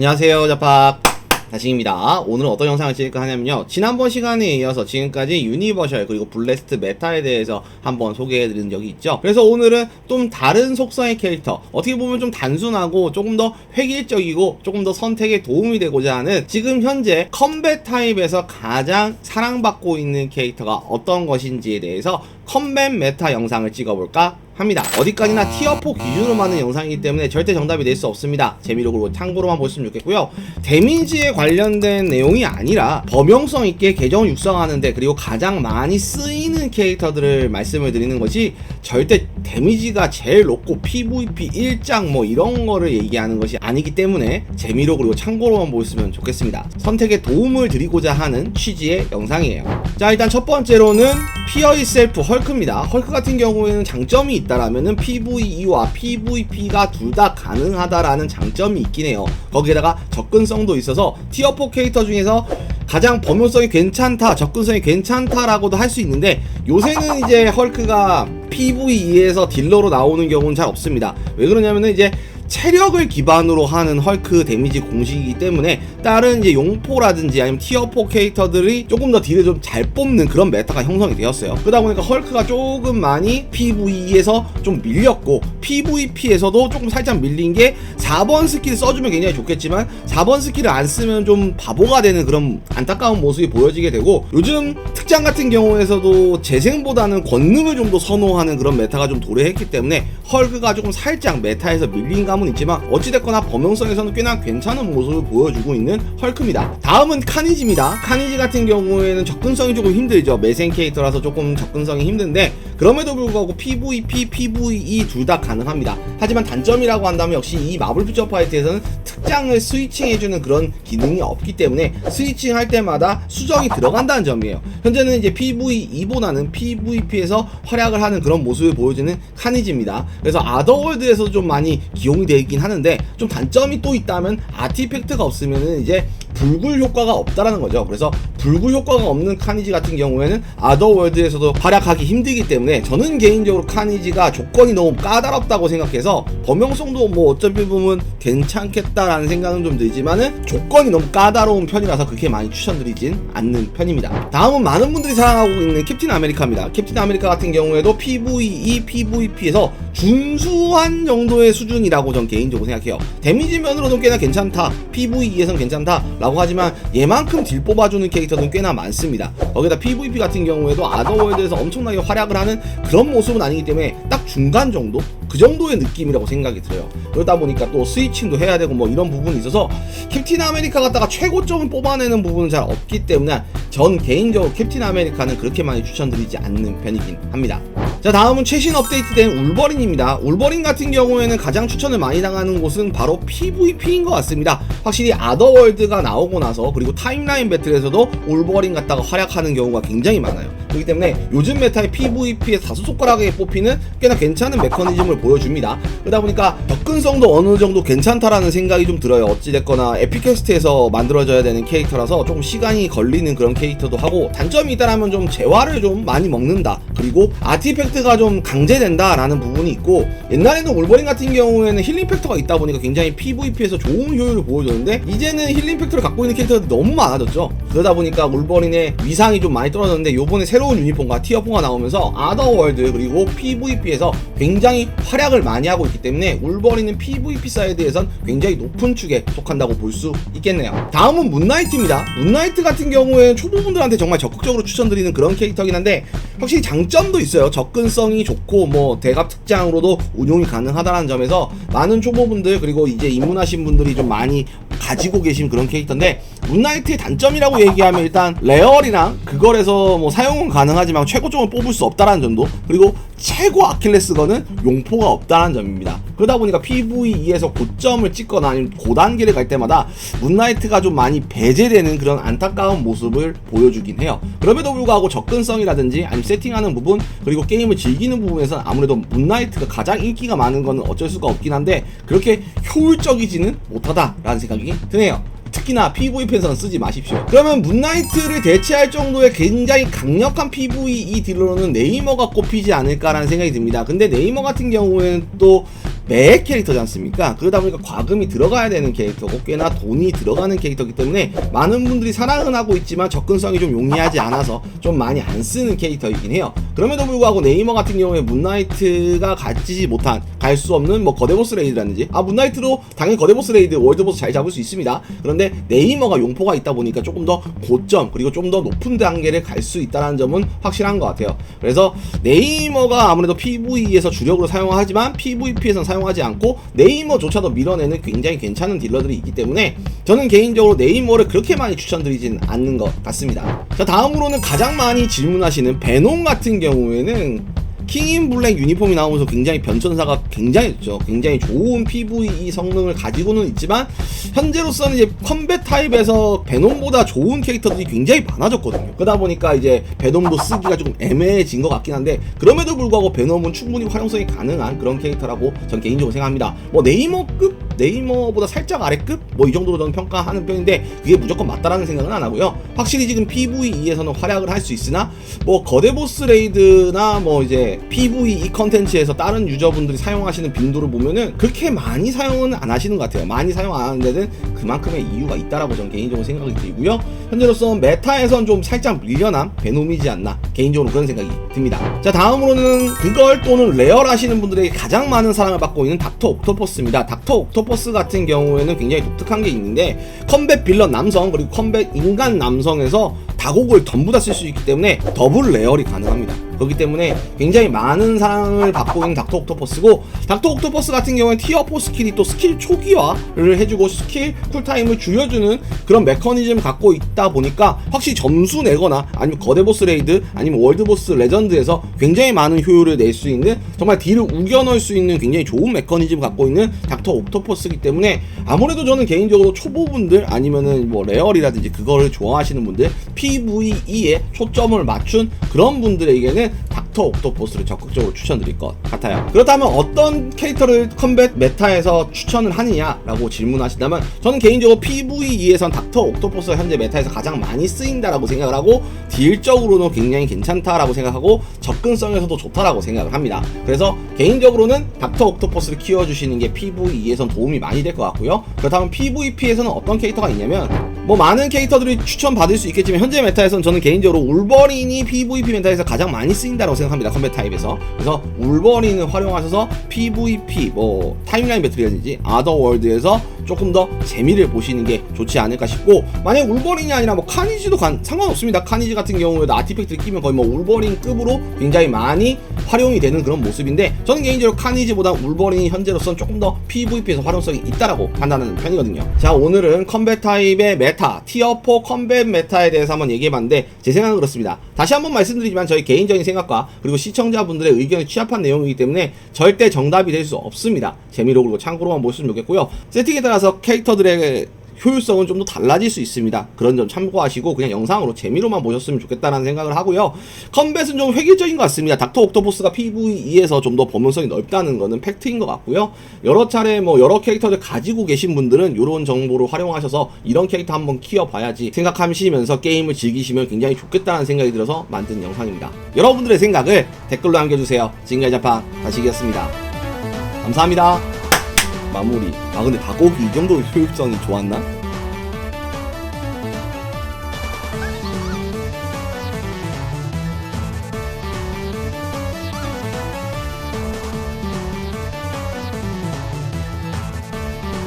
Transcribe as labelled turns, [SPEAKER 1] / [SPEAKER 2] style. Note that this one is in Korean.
[SPEAKER 1] 안녕하세요 자팍. 다시입니다. 오늘은 어떤 영상을 찍을까 하냐면요. 지난번 시간에 이어서 지금까지 유니버셜 그리고 블레스트 메타에 대해서 한번 소개해드린 적이 있죠. 그래서 오늘은 좀 다른 속성의 캐릭터 어떻게 보면 좀 단순하고 조금 더 획일적이고 조금 더 선택에 도움이 되고자 하는 지금 현재 컴뱃 타입에서 가장 사랑받고 있는 캐릭터가 어떤 것인지에 대해서 컴뱃 메타 영상을 찍어볼까 합니다. 어디까지나 티어4 기준으로 만든 영상이기 때문에 절대 정답이 될 수 없습니다. 재미로 참고로만 보시면 좋겠고요. 데미지에 관련된 내용이 아니라 범용성 있게 계정을 육성하는데 그리고 가장 많이 쓰이는 캐릭터들을 말씀을 드리는 것이 절대 데미지가 제일 높고 PVP 1장 뭐 이런 거를 얘기하는 것이 아니기 때문에 재미로 그리고 참고로만 보시면 좋겠습니다. 선택에 도움을 드리고자 하는 취지의 영상이에요. 자 일단 첫 번째로는 피어 이 셀프 헐크입니다. 헐크 같은 경우에는 장점이 있다라면은 PVE와 PVP가 둘 다 가능하다라는 장점이 있긴 해요. 거기에다가 접근성도 있어서 티어 4 캐릭터 중에서 가장 범용성이 괜찮다, 접근성이 괜찮다라고도 할 수 있는데 요새는 이제 헐크가 PVE에서 딜러로 나오는 경우는 잘 없습니다. 왜 그러냐면은 이제 체력을 기반으로 하는 헐크 데미지 공식이기 때문에 다른 이제 용포라든지 아니면 티어4 캐릭터들이 조금 더 딜을 좀 잘 뽑는 그런 메타가 형성이 되었어요. 그러다 보니까 헐크가 조금 많이 PVE에서 좀 밀렸고 PVP에서도 조금 살짝 밀린 게 4번 스킬 써주면 굉장히 좋겠지만 4번 스킬을 안 쓰면 좀 바보가 되는 그런 안타까운 모습이 보여지게 되고 요즘 특장 같은 경우에서도 재생보다는 권능을 좀 더 선호하는 그런 메타가 좀 도래했기 때문에 헐크가 조금 살짝 메타에서 밀린 감은 있지만 어찌됐거나 범용성에서는 꽤나 괜찮은 모습을 보여주고 있는 헐크입니다. 다음은 카니지입니다. 카니지 같은 경우에는 접근성이 조금 힘들죠. 매생 캐릭터라서 조금 접근성이 힘든데 그럼에도 불구하고 PVP, PVE 둘 다 가능합니다. 하지만 단점이라고 한다면 역시 이 마블 퓨처 파이트에서는 특장을 스위칭해주는 그런 기능이 없기 때문에 스위칭 할 때마다 수정이 들어간다는 점이에요. 현재는 이제 PVE보다는 PVP에서 활약을 하는 그런 모습을 보여주는 카니지입니다. 그래서 아더월드에서 좀 많이 기용이 되긴 하는데 좀 단점이 또 있다면 아티팩트가 없으면은 이제 불굴 효과가 없다라는 거죠. 그래서 불굴 효과가 없는 카니지 같은 경우에는 아더월드에서도 활약하기 힘들기 때문에 저는 개인적으로 카니지가 조건이 너무 까다롭다고 생각해서 범용성도 뭐 어차피 보면 괜찮겠다라는 생각은 좀 들지만은 조건이 너무 까다로운 편이라서 그렇게 많이 추천드리진 않는 편입니다. 다음은 많은 분들이 사랑하고 있는 캡틴 아메리카입니다. 캡틴 아메리카 같은 경우에도 PVE, PVP에서 준수한 정도의 수준이라고 전 개인적으로 생각해요. 데미지 면으로는 꽤나 괜찮다. PVE에선 괜찮다. 라고 하지만 얘만큼 딜 뽑아주는 캐릭터는 꽤나 많습니다. 거기다 PVP 같은 경우에도 아더월드에서 엄청나게 활약을 하는 그런 모습은 아니기 때문에 딱 중간 정도? 그 정도의 느낌이라고 생각이 들어요. 그러다 보니까 또 스위칭도 해야 되고 뭐 이런 부분이 있어서 캡틴 아메리카 갖다가 최고점을 뽑아내는 부분은 잘 없기 때문에 전 개인적으로 캡틴 아메리카는 그렇게 많이 추천드리지 않는 편이긴 합니다. 자 다음은 최신 업데이트된 울버린입니다. 울버린 같은 경우에는 가장 추천을 많이 당하는 곳은 바로 PVP인 것 같습니다. 확실히 아더월드가 나오고 나서 그리고 타임라인 배틀에서도 울버린 갖다가 활약하는 경우가 굉장히 많아요. 그렇기 때문에 요즘 메타의 PVP에 다수 손가락에 뽑히는 꽤나 괜찮은 메커니즘을 보여줍니다. 그러다 보니까 접근성도 어느 정도 괜찮다라는 생각이 좀 들어요. 어찌됐거나 에피캐스트에서 만들어져야 되는 캐릭터라서 조금 시간이 걸리는 그런 캐릭터도 하고 단점이 있다라면 좀 재화를 좀 많이 먹는다. 그리고 아티팩트 가 좀 강제된다라는 부분이 있고 옛날에는 울버린 같은 경우에는 힐링 팩터가 있다 보니까 굉장히 PVP에서 좋은 효율을 보여줬는데 이제는 힐링 팩터를 갖고 있는 캐릭터가 너무 많아졌죠. 그러다 보니까 울버린의 위상이 좀 많이 떨어졌는데 요번에 새로운 유니폼과 티어포가 나오면서 아더월드 그리고 PVP에서 굉장히 활약을 많이 하고 있기 때문에 울버린은 PVP 사이드에선 굉장히 높은 축에 속한다고 볼 수 있겠네요. 다음은 문나이트입니다. 문나이트 같은 경우에는 초보분들한테 정말 적극적으로 추천드리는 그런 캐릭터긴 한데 확실히 장점도 있어요. 접근성이 좋고 뭐 대갑 특장으로도 운용이 가능하다는 점에서 많은 초보분들 그리고 이제 입문하신 분들이 좀 많이 가지고 계신 그런 캐릭터인데 문나이트의 단점이라고 얘기하면 일단 레얼이랑 그걸에서 뭐 사용은 가능하지만 최고점을 뽑을 수 없다라는 점도 그리고 최고 아킬레스건은 용포가 없다는 점입니다. 그러다 보니까 PVE에서 고점을 찍거나 아니면 고단계를 갈 때마다 문나이트가 좀 많이 배제되는 그런 안타까운 모습을 보여주긴 해요. 그럼에도 불구하고 접근성이라든지 아니면 세팅하는 부분 그리고 게임을 즐기는 부분에서는 아무래도 문나이트가 가장 인기가 많은 거는 어쩔 수가 없긴 한데 그렇게 효율적이지는 못하다라는 생각이 드네요. 특히나 PVP에서는 쓰지 마십시오. 그러면 문나이트를 대체할 정도의 굉장히 강력한 PVE 딜러로는 네이머가 꼽히지 않을까라는 생각이 듭니다. 근데 네이머 같은 경우에는 또 매 캐릭터지 않습니까? 그러다 보니까 과금이 들어가야 되는 캐릭터고 꽤나 돈이 들어가는 캐릭터이기 때문에 많은 분들이 사랑은 하고 있지만 접근성이 좀 용이하지 않아서 좀 많이 안 쓰는 캐릭터이긴 해요. 그럼에도 불구하고 네이머 같은 경우에 문나이트가 갖지 못한 갈 수 없는 뭐 거대 보스 레이드라든지 아 문나이트로 당연히 거대 보스 레이드 월드 보스 잘 잡을 수 있습니다. 그런데 네이머가 용포가 있다 보니까 조금 더 고점 그리고 좀 더 높은 단계를 갈 수 있다는 점은 확실한 것 같아요. 그래서 네이머가 아무래도 PVE에서 주력으로 사용하지만 PVP에서는 사용 하지 않고 네이머조차도 밀어내는 굉장히 괜찮은 딜러들이 있기 때문에 저는 개인적으로 네이머를 그렇게 많이 추천드리진 않는 것 같습니다. 자 다음으로는 가장 많이 질문하시는 베놈 같은 경우에는 킹인 블랙 유니폼이 나오면서 굉장히 변천사가 굉장히 좋죠. 굉장히 좋은 PVE 성능을 가지고는 있지만 현재로서는 이제 컴뱃 타입에서 베놈보다 좋은 캐릭터들이 굉장히 많아졌거든요. 그러다 보니까 이제 베놈도 쓰기가 조금 애매해진 것 같긴 한데 그럼에도 불구하고 베놈은 충분히 활용성이 가능한 그런 캐릭터라고 전 개인적으로 생각합니다. 뭐 네이머급 네이머보다 살짝 아래급 뭐 이 정도로 저는 평가하는 편인데 그게 무조건 맞다라는 생각은 안 하고요. 확실히 지금 PVE에서는 활약을 할 수 있으나 뭐 거대 보스 레이드나 뭐 이제 PVE 컨텐츠에서 다른 유저분들이 사용하시는 빈도를 보면은 그렇게 많이 사용은 안 하시는 것 같아요. 많이 사용 안 하는 데는 그만큼의 이유가 있다라고 저는 개인적으로 생각이 들고요. 현재로서 메타에선 좀 살짝 밀려난 베놈이지 않나 개인적으로 그런 생각이 듭니다. 자 다음으로는 그걸 또는 레얼 하시는 분들에게 가장 많은 사랑을 받고 있는 닥터 옥토퍼스입니다. 닥터 옥토퍼스 같은 경우에는 굉장히 독특한 게 있는데 컴뱃 빌런 남성 그리고 컴뱃 인간 남성에서 다곡을 전부 다 쓸 수 있기 때문에 더블 레얼이 가능합니다. 그렇기 때문에 굉장히 많은 사랑을 받고 있는 닥터 옥토퍼스고 닥터 옥토퍼스 같은 경우는 티어 4 스킬이 또 스킬 초기화를 해주고 스킬 쿨타임을 줄여주는 그런 메커니즘을 갖고 있다 보니까 확실히 점수 내거나 아니면 거대 보스 레이드 아니면 월드 보스 레전드에서 굉장히 많은 효율을 낼 수 있는 정말 딜을 우겨 넣을 수 있는 굉장히 좋은 메커니즘을 갖고 있는 닥터 옥토퍼스이기 때문에 아무래도 저는 개인적으로 초보분들 아니면은 뭐 레얼이라든지 그거를 좋아하시는 분들 PVE에 초점을 맞춘 그런 분들에게는 닥터 옥토퍼스를 적극적으로 추천드릴 것 같아요. 그렇다면 어떤 캐릭터를 컴뱃 메타에서 추천을 하느냐라고 질문하신다면 저는 개인적으로 PVE에선 닥터 옥토퍼스가 현재 메타에서 가장 많이 쓰인다라고 생각을 하고 딜적으로는 굉장히 괜찮다라고 생각하고 접근성에서도 좋다라고 생각을 합니다. 그래서 개인적으로는 닥터 옥토퍼스를 키워주시는 게 PVE에선 도움이 많이 될 것 같고요. 그렇다면 PVP에서는 어떤 캐릭터가 있냐면 뭐 많은 캐릭터들이 추천받을 수 있겠지만 현재 메타에서는 저는 개인적으로 울버린이 PVP 메타에서 가장 많이 쓰인다고 생각합니다. 컴뱃 타입에서. 그래서 울버린을 활용하셔서 PVP 뭐 타임라인 배틀이라든지 아더월드에서 조금 더 재미를 보시는 게 좋지 않을까 싶고 만약 울버린이 아니라 뭐 카니지도 간, 상관없습니다. 카니지 같은 경우에도 아티팩트를 끼면 거의 뭐 울버린급으로 굉장히 많이 활용이 되는 그런 모습인데 저는 개인적으로 카니지보다 울버린이 현재로서는 조금 더 PVP에서 활용성이 있다라고 판단하는 편이거든요. 자 오늘은 컴뱃 타입의 메타 티어 4 컴뱃 메타에 대해서 한번 얘기해봤는데 제 생각은 그렇습니다. 다시 한번 말씀드리지만 저희 개인적인 생각과 그리고 시청자분들의 의견에 취합한 내용이기 때문에 절대 정답이 될 수 없습니다. 재미로 그리고 참고로만 보시면 좋겠고요. 세팅에 따라서 캐릭터들의 효율성은 좀 더 달라질 수 있습니다. 그런 점 참고하시고 그냥 영상으로 재미로만 보셨으면 좋겠다는 생각을 하고요. 컴뱃은 좀 획일적인 것 같습니다. 닥터 옥토퍼스가 PVE에서 좀 더 범용성이 넓다는 거는 팩트인 것 같고요. 여러 차례 뭐 여러 캐릭터를 가지고 계신 분들은 이런 정보를 활용하셔서 이런 캐릭터 한번 키워봐야지 생각하시면서 게임을 즐기시면 굉장히 좋겠다는 생각이 들어서 만든 영상입니다. 여러분들의 생각을 댓글로 남겨주세요. 지금까지 자판 다시기였습니다. 감사합니다. 마무리. 아 근데 닭고기 이 정도 효율성이 좋았나?